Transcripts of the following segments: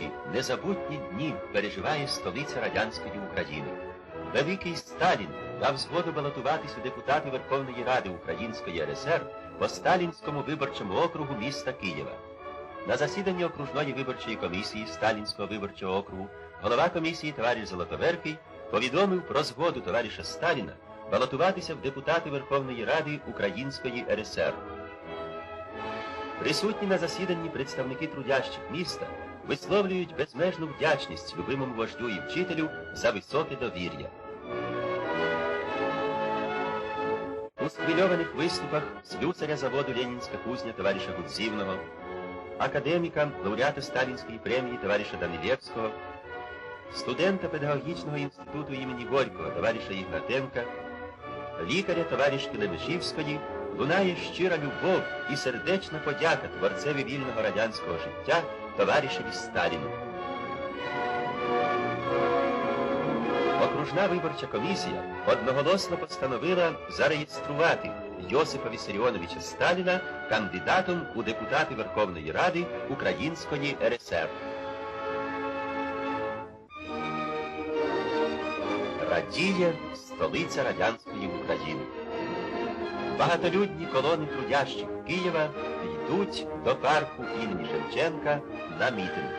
Хвилюючі, незабутні дні переживає столиця радянської України. Великий Сталін дав згоду балотуватись у депутати Верховної Ради Української РСР по Сталінському виборчому округу міста Києва. На засіданні окружної виборчої комісії Сталінського виборчого округу голова комісії товариш Золотоверхий повідомив про згоду товариша Сталіна балотуватися в депутати Верховної Ради Української РСР. Присутні на засіданні представники трудящих міста висловлюють безмежну вдячність любимому вождю і вчителю за високе довір'я. У схвильованих виступах слюсаря заводу Ленінська кузня товариша Гудзівного, академіка, лауреата Сталінської премії товариша Данилєвського, студента педагогічного інституту імені Горького товариша Ігнатенка, лікаря товаришки Лемешівської лунає щира любов і сердечна подяка творцеві вільного радянського життя товаришеві Сталіну. Окружна виборча комісія одноголосно постановила зареєструвати Йосипа Вісаріоновича Сталіна кандидатом у депутати Верховної Ради Української РСР. Радіє столиця радянської України. Багатолюдні колони трудящих Києва йдуть до парку імені Шевченка на мітинг.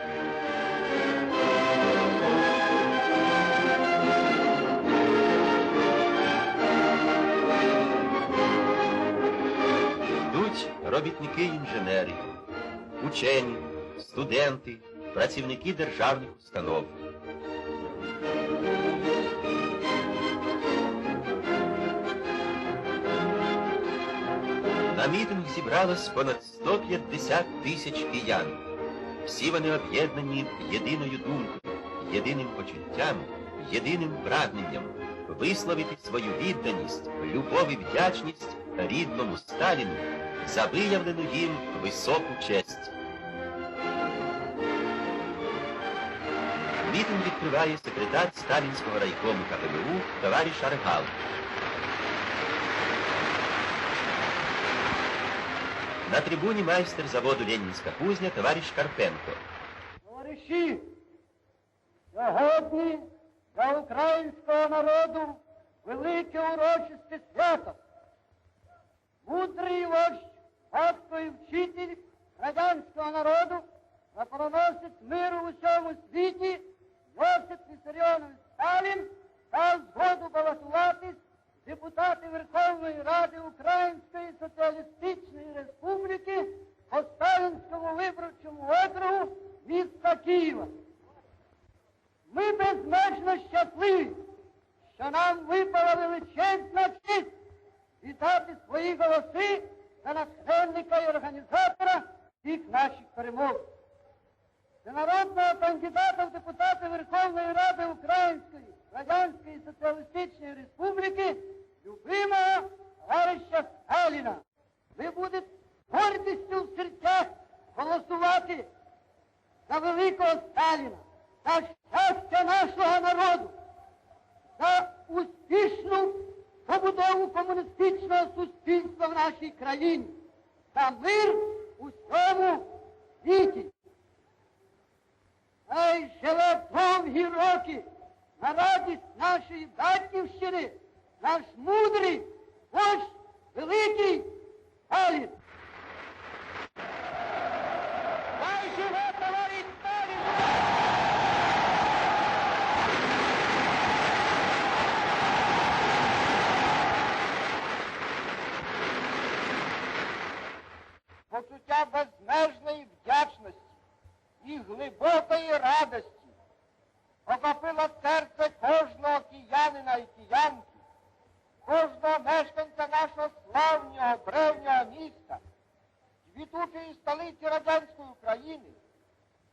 Йдуть робітники-інженери, учені, студенти, працівники державних установ. На мітинг зібралось понад 150 тисяч киян. Всі вони об'єднані єдиною думкою, єдиним почуттям, єдиним прагненням висловити свою відданість, любов і вдячність рідному Сталіну за виявлену їм високу честь. Мітинг відкриває секретар Сталінського райкому КПБУ товариш Аргал. На трибуні майстер заводу Ленінська кузня товариш Карпенко. Товариші, сьогодні для українського народу велике урочисте свято. Мудрий вождь, батько і вчитель радянського народу, запроносить миру в усьому світі, Йосип Вісаріонович Сталін дав згоду балотуватись депутати Верховної Ради Української Соціалістичної Республіки по Сталінському виборчому округу міста Києва. Ми безмежно щасливі, що нам випала величезна честь віддати свої голоси за натхненника і організатора всіх наших перемог. Всенародного кандидата в депутати Верховної Ради Української Радянської Соціалістичної Республіки любимого товариша Сталіна. Ви будете гордістю в серцях голосувати за великого Сталіна, за щастя нашого народу, за успішну побудову комуністичного суспільства в нашій країні, за мир у всьому світі. Хай живе довгі роки на радість нашої батьківщини, наш мудрий, вождь великий Сталін. Хай живе товариш Сталін! Почуття безмежної вдячності і глибокої радості охопило серце кожного киянина і киянки, кожного мешканця нашого славнього древнього міста, квітучої столиці радянської України,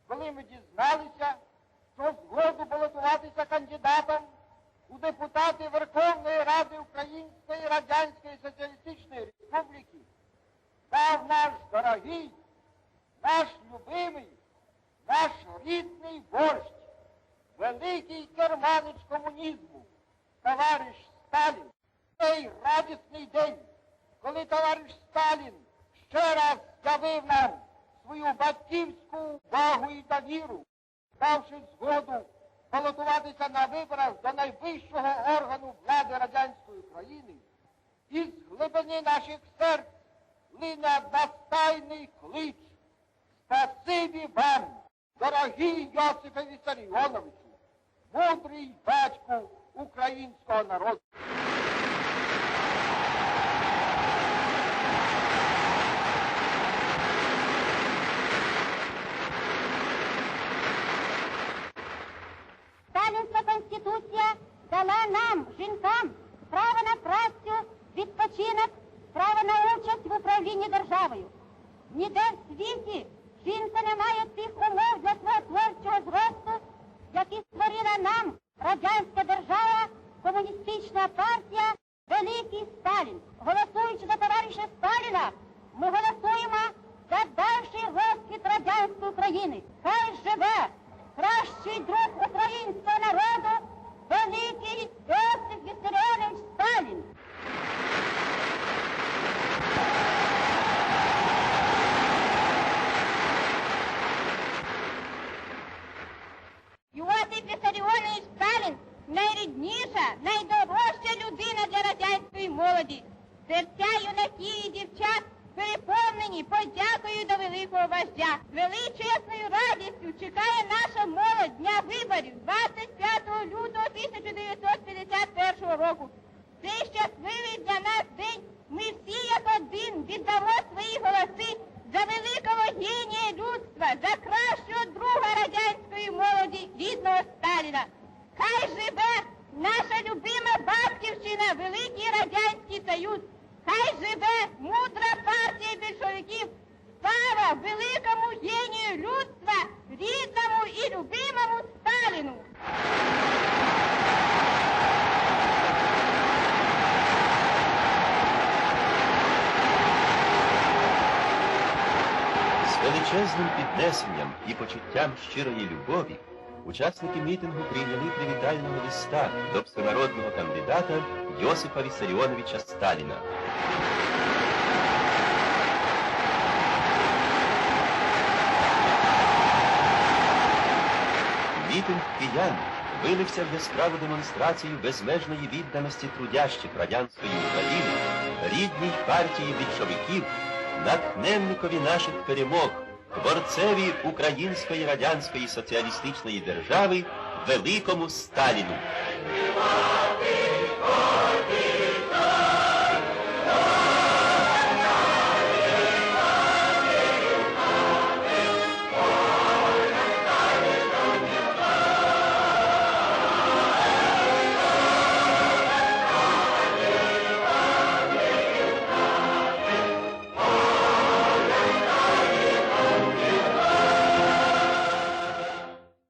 коли ми дізналися, що згоду балотуватися кандидатом у депутати Верховної Ради Української Радянської Соціалістичної Республіки дав наш дорогий, наш любимий, наш рідний вождь, великий керманич комунізму, товариш Сталін. Цей радісний день, коли товариш Сталін ще раз явив нам свою батьківську увагу і довіру, давши згоду балотуватися на виборах до найвищого органу влади радянської країни, із глибини наших серць лине настайний клич. Спасибі вам, дорогий Йосипе Вісаріоновичу, мудрий батьку українського народу. Сталінська конституція дала нам, жінкам, право на працю, відпочинок, право на участь в управлінні державою. Ніде в світі жінка не має тих умов для свого творчого зросту, які створила нам радянська держава, комуністична партія, великий Сталін. Голосуючи за товариша Сталіна, ми голосуємо за дальший розквіт радянської України. Хай живе кращий друг українського народу, великий Йосиф Вісаріонович Сталін. Йосиф Вісаріонович Сталін найрідніша, найдорожча людина для радянської молоді. Серця юнаків і дівчат переповнені подякою до великого вождя. Величесною радістю чекає наша молодь дня виборів 25 лютого 1951 року. Це щасливий для нас день ми всі як один віддамо свої голоси за великого генія людства, за кращого друга радянської молоді, рідного Сталіна. Хай живе наша любима батьківщина, Великий Радянський Союз. Хай живе мудра партія більшовиків. Слава великому генію людства, рідному і любимому Сталіну. З величезним піднесенням і почуттям щирої любові учасники мітингу прийняли привітального листа до всенародного кандидата Йосипа Вісаріоновича Сталіна. Мітинг киян вилився в яскраву демонстрацію безмежної відданості трудящих радянської України, рідній партії більшовиків, натхненникові наших перемог, творцеві Української Радянської Соціалістичної держави, великому Сталіну.